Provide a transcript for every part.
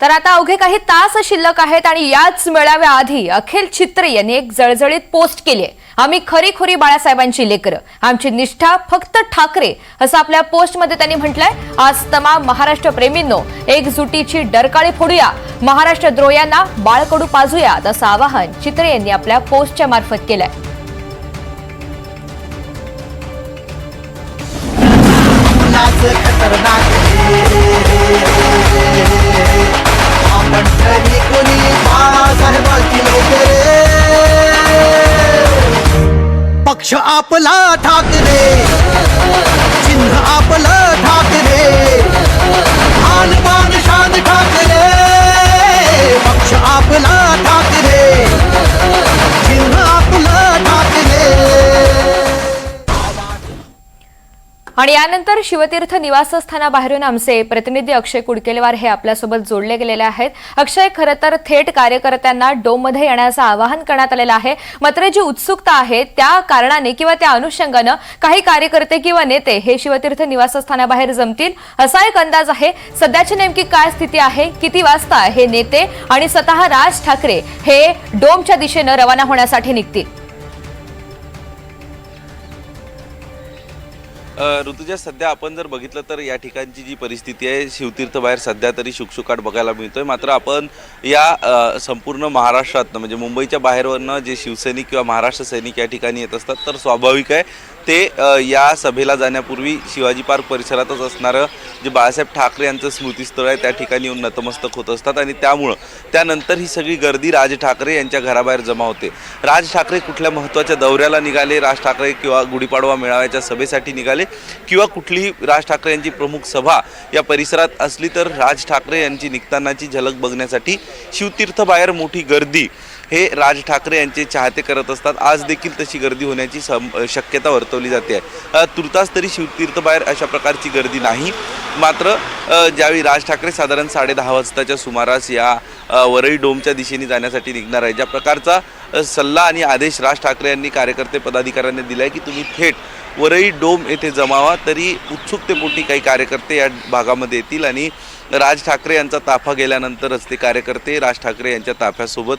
तर आता अवघे काही तास शिल्लक आहेत आणि याच मेळाव्याआधी अखिल छित्रे यांनी एक जळजळीत पोस्ट केली आहे. आम्ही खरीखुरी बाळासाहेबांची लेकरं. आमची निष्ठा फक्त ठाकरे असं आपल्या पोस्टमध्ये त्यांनी म्हटलंय. आज तमाम महाराष्ट्र प्रेमींनो एकजुटीची डरकाळी फोडूया. महाराष्ट्र द्रोयांना बाळकडू पाजूयात असं आवाहन चित्रे यांनी आपल्या पोस्टच्या मार्फत केलंय. खतरनाक. पक्ष आपला ठाकरे चिन्ह आपला आणि यानंतर शिवतीर्थ निवासस्थानाबाहेरून आमचे प्रतिनिधी अक्षय कुडकेलवार हे आपल्यासोबत जोडले गेलेले आहेत. अक्षय खरं तर थेट कार्यकर्त्यांना डोममध्ये येण्याचं आवाहन करण्यात आलेलं आहे. मात्र जी उत्सुकता आहे त्या कारणाने किंवा त्या अनुषंगानं काही कार्यकर्ते किंवा नेते हे शिवतीर्थ निवासस्थानाबाहेर जमतील असा एक अंदाज आहे. सध्याची नेमकी काय स्थिती आहे किती वाजता हे नेते आणि स्वतः राज ठाकरे हे डोमच्या दिशेनं रवाना होण्यासाठी निघतील? ऋतुजा सध्या आपण जर बघितलं तर या ठिकाणची जी परिस्थिती आहे शिवतीर्थ बाहेर सध्या तरी शुकशुकाट बघायला मिळतोय. मात्र आपण या संपूर्ण महाराष्ट्रातनं म्हणजे मुंबईच्या बाहेरवरनं जे शिवसैनिक किंवा महाराष्ट्र सैनिक या ठिकाणी येत असतात तर स्वाभाविक आहे ते या सभेला जाण्यापूर्वी शिवाजी पार्क परिसरातच असणारं जे बाळासाहेब ठाकरे यांचं स्मृतीस्थळ आहे त्या ठिकाणी येऊन नतमस्तक होत असतात आणि त्यामुळं त्यानंतर ही सगळी गर्दी राज ठाकरे यांच्या घराबाहेर जमा होते. राज ठाकरे कुठल्या महत्त्वाच्या दौऱ्याला निघाले? राज ठाकरे किंवा गुढीपाडवा मेळाव्याच्या सभेसाठी निघाले? किंवा कुठलीही राज ठाकरे यांची प्रमुख सभा या परिसरात असली तर राज ठाकरे यांची निघतानाची झलक बघण्यासाठी शिवतीर्थबाहेर मोठी गर्दी हे राज ठाकरे यांचे चाहते करत असतात. आज देखील तशी गर्दी होण्याची सम शक्यता वर्तवली जाते. आहे तुर्तास तरी शिवतीर्थबाहेर अशा प्रकारची गर्दी नाही. मात्र ज्यावेळी राज ठाकरे साधारण साडे दहा वाजताच्या सुमारास या वरळी डोमच्या दिशेने जाण्यासाठी निघणार आहे ज्या प्रकारचा सल्ला आणि आदेश राज ठाकरे यांनी कार्यकर्ते पदाधिकाऱ्यांनी दिला आहे की तुम्ही थेट वरई डोम येथे जमावा तरी उत्सुकतेपोटी काही कार्यकर्ते या भागामध्ये येतील आणि राज ठाकरे यांचा ताफा गेल्यानंतरच ते कार्यकर्ते राज ठाकरे यांच्या ताफ्यासोबत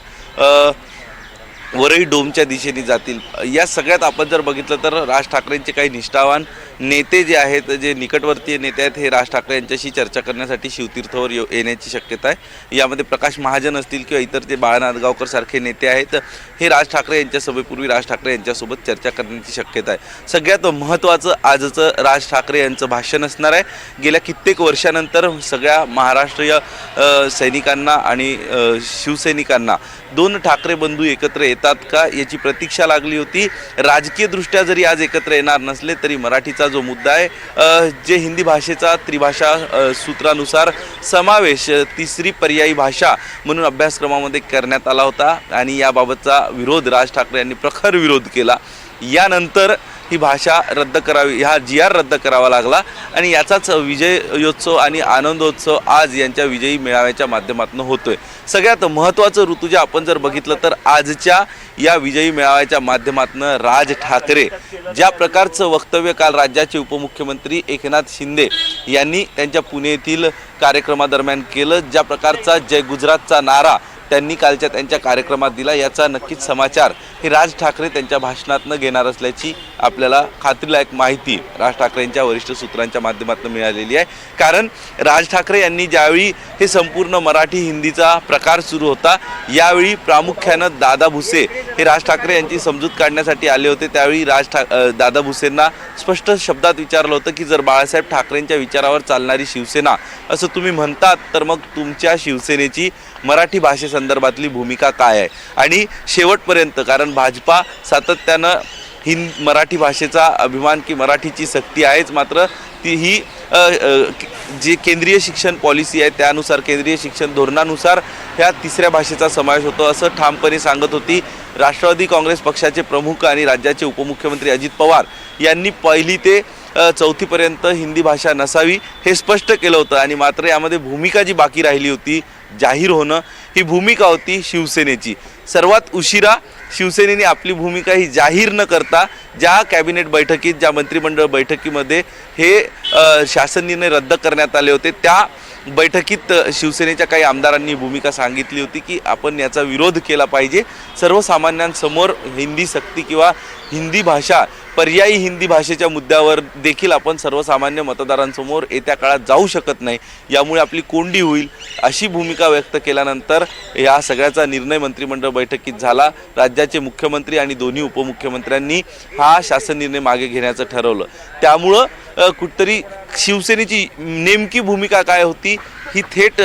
वरई डोमच्या दिशेने जातील. या सगळ्यात आपण जर बघितलं तर राज ठाकरेंचे काही निष्ठावान नेते जे आहेत जे निकटवर्तीय नेते आहेत हे राज ठाकरे यांच्याशी चर्चा करण्यासाठी शिवतीर्थवर यो येण्याची शक्यता आहे. यामध्ये प्रकाश महाजन असतील किंवा इतर जे बाळा सारखे नेते आहेत हे राज ठाकरे यांच्या सभेपूर्वी राज ठाकरे यांच्यासोबत चर्चा करण्याची शक्यता आहे. सगळ्यात महत्त्वाचं आजचं राज ठाकरे यांचं भाषण असणार आहे. गेल्या कित्येक वर्षानंतर सगळ्या महाराष्ट्रीय सैनिकांना आणि शिवसैनिकांना दोन ठाकरे बंधू एकत्र येतात का याची प्रतीक्षा लागली होती. राजकीयदृष्ट्या जरी आज एकत्र येणार नसले तरी मराठीचा जो मुद्दा आहे जे हिंदी भाषेचा त्रिभाषा सूत्रानुसार समावेश तिसरी पर्यायी भाषा म्हणून अभ्यासक्रमामध्ये करण्यात आला होता आणि याबाबतचा विरोध राज ठाकरे यांनी प्रखर विरोध केला. यानंतर ही भाषा रद्द करावी हा जी आर रद्द करावा लागला. आणि याचाच विजयोत्सव आणि आनंदोत्सव आज यांच्या विजयी मेळाव्याच्या माध्यमातून होतोय. सगळ्यात महत्त्वाचं ऋतूजे आपण जर बघितलं तर आजच्या या विजयी मेळाव्याच्या माध्यमातून राज ठाकरे ज्या प्रकारचं वक्तव्य काल राज्याचे उपमुख्यमंत्री एकनाथ शिंदे यांनी त्यांच्या पुणे येथील कार्यक्रमादरम्यान केलं ज्या प्रकारचा जय गुजरातचा नारा त्यांनी कालच्या त्यांच्या कार्यक्रमात दिला. याचा नक्कीच समाचार हे राज ठाकरे त्यांच्या भाषणातनं घेणार असल्याची आपल्याला खात्रीलायक माहिती राज ठाकरेंच्या वरिष्ठ सूत्रांच्या माध्यमातून मिळालेली आहे. कारण राज ठाकरे यांनी ज्यावेळी हे संपूर्ण मराठी हिंदीचा प्रकार सुरू होता यावेळी प्रामुख्यानं दादा भुसे हे राज ठाकरे यांची समजूत काढण्यासाठी आले होते. त्यावेळी राज ठा दादा भुसेंना स्पष्ट शब्दात विचारलं होतं की जर बाळासाहेब ठाकरेंच्या विचारावर चालणारी शिवसेना असं तुम्ही म्हणतात तर मग तुमच्या शिवसेनेची मराठी भाषेसंदर्भातली भूमिका काय आहे? आणि शेवटपर्यंत कारण भाजपा सातत्यानं हिंद मराठी भाषेचा अभिमान की मराठीची सक्ती आहेच मात्र ती ही जी केंद्रीय शिक्षण पॉलिसी आहे त्यानुसार केंद्रीय शिक्षण धोरणानुसार ह्या तिसऱ्या भाषेचा समावेश होतो. असं ठामपणे सांगत होती राष्ट्रवादी काँग्रेस पक्षाचे प्रमुख आणि राज्याचे उपमुख्यमंत्री अजित पवार यांनी पहिली ते चौथीपर्यंत हिंदी भाषा नसावी हे स्पष्ट केलं होतं. आणि मात्र यामध्ये भूमिका जी बाकी राहिली होती जाहीर होणं ही भूमिका होती शिवसेनेची. सर्वात उशिरा शिवसेनेने आपली भूमिका ही जाहीर न करता ज्या कॅबिनेट बैठकीत ज्या मंत्रिमंडळ बैठकीमध्ये हे अ, शासन निर्णय रद्द करण्यात आले होते त्या बैठकीत शिवसेनेच्या काही आमदारांनी भूमिका सांगितली होती की आपण याचा विरोध केला पाहिजे. सर्वसामान्यांसमोर हिंदी सक्ती किंवा हिंदी भाषा पर्यायी हिंदी भाषेच्या मुद्द्यावर देखील आपण सर्वसामान्य मतदारांसमोर येत्या काळात जाऊ शकत नाही. यामुळे आपली कोंडी होईल अशी भूमिका व्यक्त केल्यानंतर या सगळ्याचा निर्णय मंत्रिमंडळ बैठकीत झाला. राज्याचे मुख्यमंत्री आणि दोन्ही उपमुख्यमंत्र्यांनी हा शासन निर्णय मागे घेण्याचं ठरवलं. त्यामुळं कुठतरी शिवसेनेची नेमकी भूमिका काय होती? ही थेट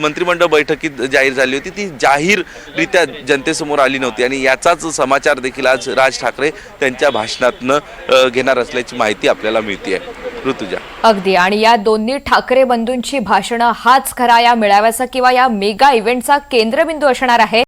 मंत्रिमंडळ बैठकीत जाहीर झाली होती. ती जाहीररित्या जनतेसमोर आली नव्हती आणि याचाच समाचार देखील आज राज ठाकरे त्यांच्या भाषणातनं घेणार असल्याची माहिती आपल्याला मिळते आहे ऋतुजा. अगदी. आणि या दोन्ही ठाकरे बंधूंची भाषणं हाच खरा या मेळाव्याचा किंवा या मेगा इव्हेंटचा केंद्रबिंदू असणार आहे.